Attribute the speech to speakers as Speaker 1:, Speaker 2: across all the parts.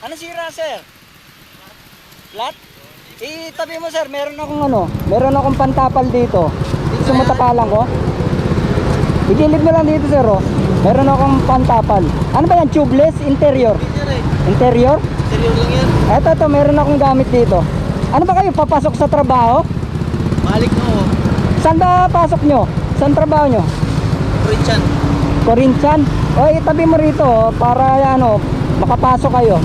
Speaker 1: Ano sira, sir? Flat? Itabi mo, sir. Meron akong ano, meron akong pantapal dito. Sumatapalan ko. Igilid mo lang dito, sir, oh. Meron akong pantapal. Ano ba yan? Tubeless? Interior?
Speaker 2: Eh.
Speaker 1: Interior?
Speaker 2: Seryo lang yan.
Speaker 1: Eto, eto, meron akong gamit dito. Ano ba kayo? Papasok sa trabaho?
Speaker 2: Balik mo. oh.
Speaker 1: Saan ba pasok nyo? Saan trabaho nyo?
Speaker 2: Christian.
Speaker 1: Corinthian? O, itabi mo rito, oh, para ano, makapasok kayo.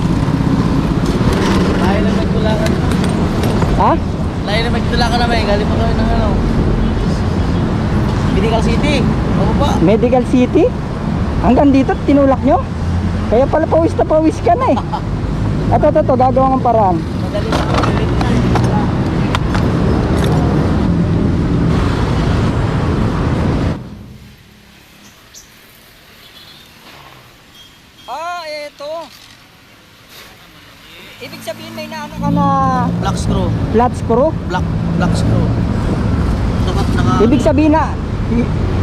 Speaker 2: Magtulakan.
Speaker 1: Ha?
Speaker 2: Layo na magtulakan naman. Galing pa kami ng ano. Medical City. Ako pa.
Speaker 1: Medical City? Hanggang dito, tinulak nyo? Kaya pala pawis na pawis ka na eh. Ito, ito, ito, gagawa ng paraan.
Speaker 2: Madali na. Madali na.
Speaker 1: Ah, ito. Ibig sabihin may naano ka na
Speaker 2: Black screw.
Speaker 1: flat screw?
Speaker 2: Black, black screw. Naka, naka,
Speaker 1: Ibig sabihin na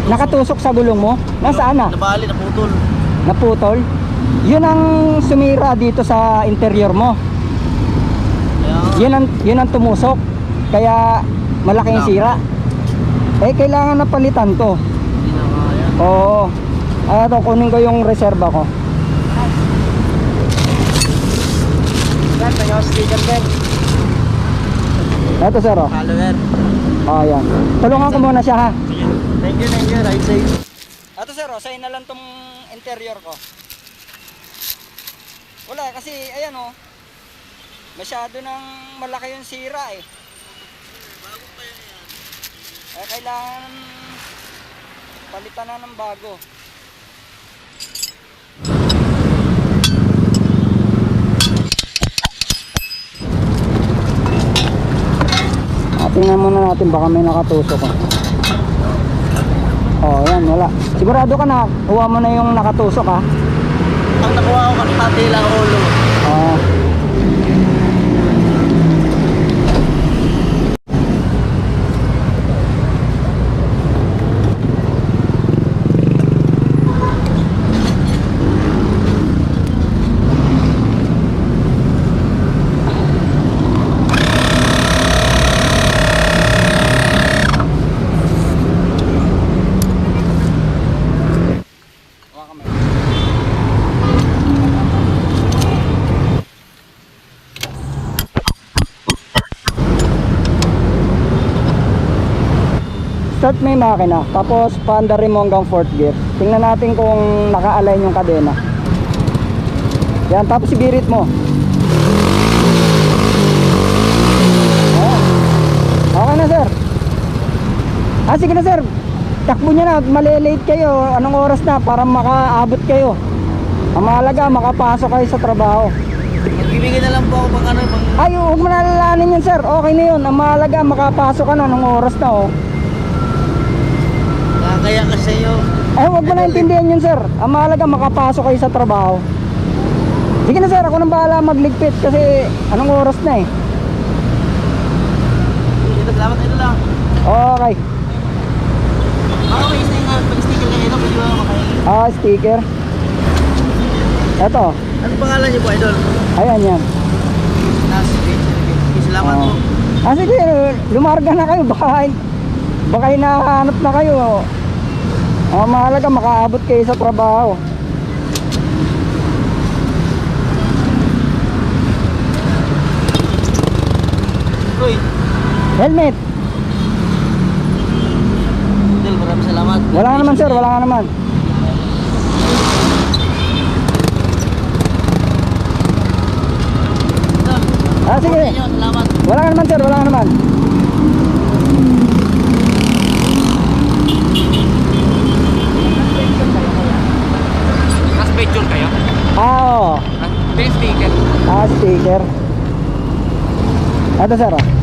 Speaker 1: nakatusok sa gulong mo? Nasaan na?
Speaker 2: Nabali, naputol.
Speaker 1: Naputol? Yun ang sumira dito sa interior mo.
Speaker 2: Kaya,
Speaker 1: Yun ang, yun ang tumusok. Kaya malaki yung sira. Eh, kailangan na palitan to.
Speaker 2: hindi na kaya.
Speaker 1: Oo. Ano to, kunin ko yung reserva ko.
Speaker 2: Sir, tayo sticker din.
Speaker 1: Ito sir, oh.
Speaker 2: Follower.
Speaker 1: Oh, yan. Tulungan ko muna siya ha.
Speaker 2: Sige. Thank you, thank you. Ride safe.
Speaker 1: Ito sir, oh, sa'yo na lang tong interior ko. Wala, kasi ayan oh. Masyado nang malaki yung sira eh.
Speaker 2: Bago pa yan yan.
Speaker 1: Eh, kailangan palitan na ng bago. Tingnan muna natin baka may nakatusok oh. Oh, yan, wala. Sigurado ka na, kuha mo na yung nakatusok ha.
Speaker 2: Ang nakuha ko kalahati lang ulo.
Speaker 1: Ah. Start may makina, tapos paandarin mo hanggang fourth gear. Tingnan natin kung naka-align yung kadena. Yan, tapos sigirit mo. Ayan. Okay na sir. Ah, sige na sir. Takbo niya na, malilate kayo. Anong oras na para makaabot kayo? Ang mahalaga, makapasok kayo sa trabaho.
Speaker 2: Magbibigay na lang po ako pang ano, pang...
Speaker 1: Ay, huwag mo na alalahanin yun sir. Okay na yun. Ang mahalaga, makapasok ka na. Anong oras na oh.
Speaker 2: Nakakaya ka sa iyo.
Speaker 1: Eh, huwag mo na intindihan yun, sir. Ang mahalaga, makapasok kayo sa trabaho. Sige na, sir. Ako nang bahala magligpit kasi anong oras na eh.
Speaker 2: Ito, salamat ito lang.
Speaker 1: Okay.
Speaker 2: Baka may sticker, pag sticker ka ito, pwede ba makain?
Speaker 1: Ah, sticker. Eto.
Speaker 2: Ano pangalan niyo po, Idol?
Speaker 1: Ayan yan.
Speaker 2: Ah, sige, sige. Sige, Salamat po.
Speaker 1: Ah, ah, sige. Lumarga na kayo. Baka, baka hinahanap na kayo. Ang mahalaga, makaabot kayo sa trabaho.
Speaker 2: Uy,
Speaker 1: Helmet.
Speaker 2: Idol, maraming salamat.
Speaker 1: Wala ka naman, sir. Wala ka naman. Ah, sige.
Speaker 2: Salamat.
Speaker 1: Wala ka naman, sir. Wala ka naman.
Speaker 3: Ito yung sticker.
Speaker 1: Ah,